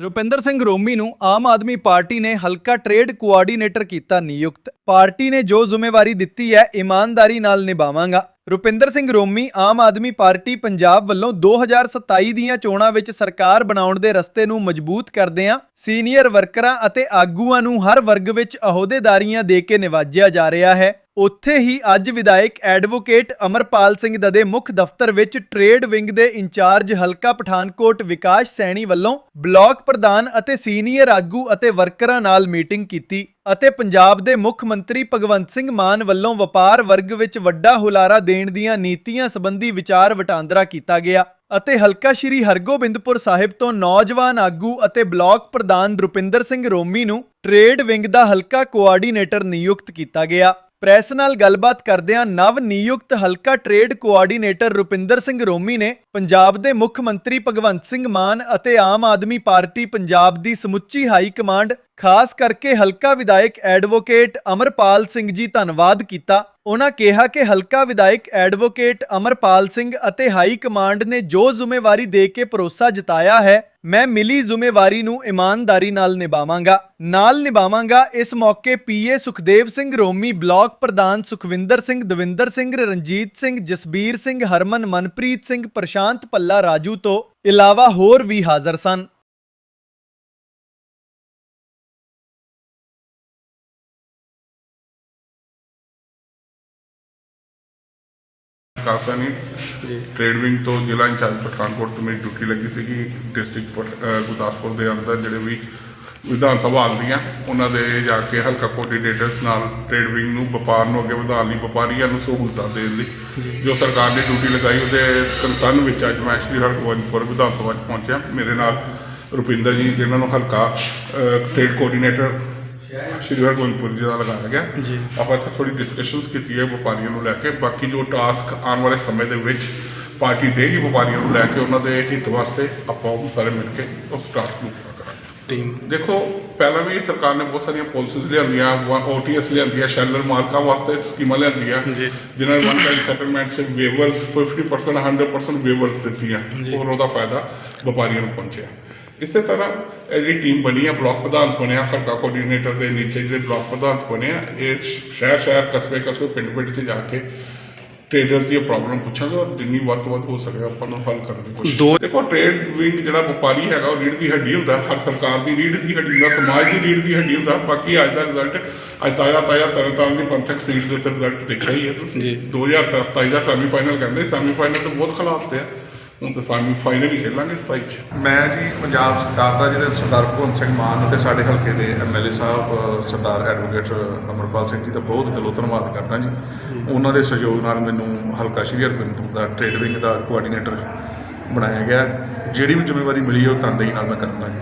ਰੁਪਿੰਦਰ ਸਿੰਘ ਰੋਮੀ ਨੂੰ ਆਮ ਆਦਮੀ ਪਾਰਟੀ ਨੇ ਹਲਕਾ ਟ੍ਰੇਡ ਕੋਆਰਡੀਨੇਟਰ ਕੀਤਾ ਨਿਯੁਕਤ। ਪਾਰਟੀ ਨੇ ਜੋ ਜ਼ਿੰਮੇਵਾਰੀ ਦਿੱਤੀ ਹੈ, ਇਮਾਨਦਾਰੀ ਨਾਲ ਨਿਭਾਵਾਂਗਾ। ਰੁਪਿੰਦਰ ਸਿੰਘ ਰੋਮੀ ਆਮ ਆਦਮੀ ਪਾਰਟੀ ਪੰਜਾਬ ਵੱਲੋਂ 2027 ਦੀਆਂ ਚੋਣਾਂ ਵਿੱਚ ਸਰਕਾਰ ਬਣਾਉਣ ਦੇ ਰਸਤੇ ਨੂੰ ਮਜ਼ਬੂਤ ਕਰਦਿਆਂ ਸੀਨੀਅਰ ਵਰਕਰਾਂ ਅਤੇ ਆਗੂਆਂ ਨੂੰ ਹਰ ਵਰਗ ਵਿੱਚ ਅਹੁਦੇਦਾਰੀਆਂ ਦੇ ਕੇ ਨਿਵਾਜਿਆ ਜਾ ਰਿਹਾ ਹੈ। ਉੱਥੇ ਹੀ ਅੱਜ ਵਿਧਾਇਕ ਐਡਵੋਕੇਟ ਅਮਰਪਾਲ ਸਿੰਘ ਦਦੇ ਮੁੱਖ ਦਫ਼ਤਰ ਵਿੱਚ ਟ੍ਰੇਡ ਵਿੰਗ ਦੇ ਇੰਚਾਰਜ ਹਲਕਾ ਪਠਾਨਕੋਟ ਵਿਕਾਸ ਸੈਣੀ ਵੱਲੋਂ ਬਲਾਕ ਪ੍ਰਧਾਨ ਅਤੇ ਸੀਨੀਅਰ ਆਗੂ ਅਤੇ ਵਰਕਰਾਂ ਨਾਲ ਮੀਟਿੰਗ ਕੀਤੀ ਅਤੇ ਪੰਜਾਬ ਦੇ ਮੁੱਖ ਮੰਤਰੀ ਭਗਵੰਤ ਸਿੰਘ ਮਾਨ ਵੱਲੋਂ ਵਪਾਰ ਵਰਗ ਵਿੱਚ ਵੱਡਾ ਹੁਲਾਰਾ ਦੇਣ ਦੀਆਂ ਨੀਤੀਆਂ ਸੰਬੰਧੀ ਵਿਚਾਰ ਵਟਾਂਦਰਾ ਕੀਤਾ ਗਿਆ ਅਤੇ ਹਲਕਾ ਸ਼੍ਰੀ ਹਰਗੋਬਿੰਦਪੁਰ ਸਾਹਿਬ ਤੋਂ ਨੌਜਵਾਨ ਆਗੂ ਅਤੇ ਬਲਾਕ ਪ੍ਰਧਾਨ ਰੁਪਿੰਦਰ ਸਿੰਘ ਰੋਮੀ ਨੂੰ ਟ੍ਰੇਡ ਵਿੰਗ ਦਾ ਹਲਕਾ ਕੋਆਰਡੀਨੇਟਰ ਨਿਯੁਕਤ ਕੀਤਾ ਗਿਆ। ਪ੍ਰੈਸ ਨਾਲ ਗੱਲਬਾਤ ਕਰਦਿਆਂ ਨਵ ਨਿਯੁਕਤ ਹਲਕਾ ਟ੍ਰੇਡ ਕੋਆਰਡੀਨੇਟਰ ਰੁਪਿੰਦਰ ਸਿੰਘ ਰੋਮੀ ਨੇ ਪੰਜਾਬ ਦੇ ਮੁੱਖ ਮੰਤਰੀ ਭਗਵੰਤ ਸਿੰਘ ਮਾਨ ਅਤੇ ਆਮ ਆਦਮੀ ਪਾਰਟੀ ਪੰਜਾਬ ਦੀ ਸਮੁੱਚੀ ਹਾਈ ਕਮਾਂਡ, ਖਾਸ ਕਰਕੇ ਹਲਕਾ ਵਿਧਾਇਕ ਐਡਵੋਕੇਟ ਅਮਰਪਾਲ ਸਿੰਘ ਜੀ ਧੰਨਵਾਦ ਕੀਤਾ। ਉਹਨਾਂ ਕਿਹਾ ਕਿ ਹਲਕਾ ਵਿਧਾਇਕ ਐਡਵੋਕੇਟ ਅਮਰਪਾਲ ਸਿੰਘ ਅਤੇ ਹਾਈ ਕਮਾਂਡ ਨੇ ਜੋ ਜ਼ਿੰਮੇਵਾਰੀ ਦੇ ਕੇ ਭਰੋਸਾ ਜਤਾਇਆ ਹੈ ਮੈਂ ਮਿਲੀ ਜ਼ਿੰਮੇਵਾਰੀ ਨੂੰ ਇਮਾਨਦਾਰੀ ਨਾਲ ਨਿਭਾਵਾਂਗਾ। ਨਾਲ ਨਿਭਾਵਾਂਗਾ ਇਸ ਮੌਕੇ ਪੀਏ ਸੁਖਦੇਵ ਸਿੰਘ, ਰੋਮੀ ਬਲਾਕ ਪ੍ਰਧਾਨ ਸੁਖਵਿੰਦਰ ਸਿੰਘ, ਦਵਿੰਦਰ ਸਿੰਘ, ਰਣਜੀਤ ਸਿੰਘ, ਜਸਬੀਰ ਸਿੰਘ, ਹਰਮਨ ਮਨਪ੍ਰੀਤ ਸਿੰਘ, ਪ੍ਰਸ਼ਾਂਤ ਪੱਲਾ ਰਾਜੂ ਤੋਂ ਇਲਾਵਾ ਹੋਰ ਵੀ ਹਾਜ਼ਰ ਸਨ। ਕਾਸਾਨੀ ਜੀ ਟ੍ਰੇਡ ਵਿੰਗ ਤੋਂ ਜ਼ਿਲ੍ਹਾ ਇੰਚਾਰਜ ਪਠਾਨਕੋਟ ਤੋਂ ਮੇਰੀ ਡਿਊਟੀ ਲੱਗੀ ਸੀਗੀ ਡਿਸਟ੍ਰਿਕਟ ਗੁਰਦਾਸਪੁਰ ਦੇ ਅੰਦਰ ਜਿਹੜੇ ਵੀ ਵਿਧਾਨ ਸਭਾ ਆਉਂਦੀਆਂ ਉਹਨਾਂ ਦੇ ਜਾ ਕੇ ਹਲਕਾ ਕੋਆਰਡੀਨੇਟਰਸ ਨਾਲ ਟ੍ਰੇਡ ਵਿੰਗ ਨੂੰ ਵਪਾਰ ਨੂੰ ਅੱਗੇ ਵਧਾਉਣ ਲਈ ਵਪਾਰੀਆਂ ਨੂੰ ਸਹੂਲਤਾਂ ਦੇਣ ਲਈ ਜੀ। ਸਰਕਾਰ ਨੇ ਡਿਊਟੀ ਲਗਾਈ ਉਹਦੇ ਕੰਸਰਨ ਵਿੱਚ ਅੱਜ ਮੈਂ ਸ਼੍ਰੀ ਹਰਗੋਬਿੰਦਪੁਰ ਵਿਧਾਨ ਸਭਾ 'ਚ ਪਹੁੰਚਿਆ ਮੇਰੇ ਨਾਲ ਰੁਪਿੰਦਰ ਜੀ ਜਿਨ੍ਹਾਂ ਨੂੰ ਹਲਕਾ ਟ੍ਰੇਡ ਕੋਆਰਡੀਨੇਟਰ ਸ਼੍ਰੀ ਹਰਗੋਬਿੰਦਪੁਰ ਜੀ ਦਾ ਲਗਾਇਆ ਗਿਆ ਜੀ। ਆਪਾਂ ਇੱਥੇ ਥੋੜੀ ਡਿਸਕਸ਼ਨਸ ਕੀਤੀ ਹੈ ਵਪਾਰੀਆਂ ਨੂੰ ਲੈ ਕੇ। ਬਾਕੀ ਜੋ ਟਾਸਕ ਆਉਣ ਵਾਲੇ ਸਮੇਂ ਦੇ ਵਿੱਚ ਪਾਰਟੀ ਦੇਗੀ ਵਪਾਰੀਆਂ ਨੂੰ ਲੈ ਕੇ ਉਹਨਾਂ ਦੇ ਹਿੱਤ ਵਾਸਤੇ ਆਪਾਂ ਉਹ ਸਾਰੇ ਮਿਲ ਕੇ ਉਸ ਟਾਸਕ ਨੂੰ ਪੂਰਾ ਕਰਾਂਗੇ। ਟੀਮ ਦੇਖੋ ਪਹਿਲਾਂ ਵੀ ਸਰਕਾਰ ਨੇ ਬਹੁਤ ਸਾਰੀਆਂ ਪਾਲਿਸੀਜ਼ ਲਿਆਂਦੀਆਂ ਓਟੀਐਸ ਲਿਆਂਦੀਆਂ ਸ਼ੈਲਰ ਮਾਰਕਾਂ ਵਾਸਤੇ ਸਕੀਮਾਂ ਲਿਆਂਦੀਆਂ। ਜਿਨ੍ਹਾਂ ਨੇ ਵਨ ਟਾਈਮ ਸੈਟਲਮੈਂਟ ਸੇ ਵੇਵਰਸ 50% 100% ਵੇਵਰਸ ਦਿੱਤੀਆਂ। ਔਰ ਉਹਦਾ ਫਾਇਦਾ ਵਪਾਰੀਆਂ ਨੂੰ ਪਹੁੰਚਿਆ। ਇਸੇ ਤਰ੍ਹਾਂ ਇਹ ਜਿਹੜੀ ਟੀਮ ਬਣੀ ਹੈ ਬਲਾਕ ਪ੍ਰਧਾਨ ਬਣਿਆ ਸਰਕਾ ਕੋਆਰਡੀਨੇਟਰ ਦੇ ਨੀਚੇ ਜਿਹੜੇ ਬਲਾਕ ਪ੍ਰਧਾਨ ਬਣੇ ਆ ਇਹ ਸ਼ਹਿਰ ਸ਼ਹਿਰ ਕਸਬੇ ਕਸਬੇ ਪਿੰਡ ਪਿੰਡ 'ਚ ਜਾ ਕੇ ਟ੍ਰੇਡਰਸ ਦੀ ਪ੍ਰੋਬਲਮ ਪੁੱਛਾਂਗੇ ਔਰ ਜਿੰਨੀ ਵੱਧ ਤੋਂ ਵੱਧ ਹੋ ਸਕੇ ਆਪਾਂ ਨੂੰ ਹੱਲ ਕਰਨ ਦੀ ਕੋਸ਼ਿਸ਼ ਦੇਖੋ ਟ੍ਰੇਡ ਵਿੰਗ ਜਿਹੜਾ ਵਪਾਰੀ ਹੈਗਾ ਉਹ ਰੀੜ ਦੀ ਹੱਡੀ ਹੁੰਦਾ ਹਰ ਸਰਕਾਰ ਦੀ ਰੀੜ ਦੀ ਹੱਡੀ ਹੁੰਦਾ ਸਮਾਜ ਦੀ ਰੀੜ ਦੀ ਹੱਡੀ ਹੁੰਦਾ ਬਾਕੀ ਅੱਜ ਦਾ ਰਿਜ਼ਲਟ ਅੱਜ ਤਾਜ਼ਾ ਤਾਜ਼ਾ ਤਰ੍ਹਾਂ ਤਰ੍ਹਾਂ ਦੀ ਪੰਥਕ ਸੀਟ ਦੇ ਉੱਤੇ ਰਿਜ਼ਲਟ ਦੇਖਿਆ ਹੀ ਹੈ। ਤੁਸੀਂ ਜੀ। 2027 ਦਾ ਸੈਮੀਫਾਈਨਲ ਕਹਿੰਦੇ ਸੈਮੀਫਾਈਨਲ ਤੋਂ ਬਹੁਤ ਖਿਲਾਫ ਤੇ ਆ। ਹੁਣ ਤਾਂ ਸੈਮੀਫਾਈਨਲ ਹੀ ਖੇਲਾਂਗੇ 27 ਚ। ਮੈਂ ਜੀ ਪੰਜਾਬ ਸਰਕਾਰ ਦਾ ਜਿਹੜੇ ਸਰਦਾਰ ਭਗਵੰਤ ਸਿੰਘ ਮਾਨ ਅਤੇ ਸਾਡੇ ਹਲਕੇ ਦੇ ਐਮਐਲਏ ਸਾਹਿਬ ਸਰਦਾਰ ਐਡਵੋਕੇਟ ਅਮਰਪਾਲ ਸਿੰਘ ਜੀ ਦਾ ਬਹੁਤ ਦਿਲੋਂ ਧੰਨਵਾਦ ਕਰਦਾ ਜੀ। ਉਹਨਾਂ ਦੇ ਸਹਿਯੋਗ ਨਾਲ ਮੈਨੂੰ ਹਲਕਾ ਸ਼੍ਰੀ ਹਰਗੋਬਿੰਦਪੁਰ ਦਾ ਟ੍ਰੇਡ ਵਿੰਗ ਦਾ ਕੋਆਰਡੀਨੇਟਰ ਬਣਾਇਆ ਗਿਆ। ਜਿਹੜੀ ਵੀ ਜ਼ਿੰਮੇਵਾਰੀ ਮਿਲੀ ਉਹ ਤਨਦੇਹੀ ਨਾਲ ਮੈਂ ਕਰਦਾ ਜੀ।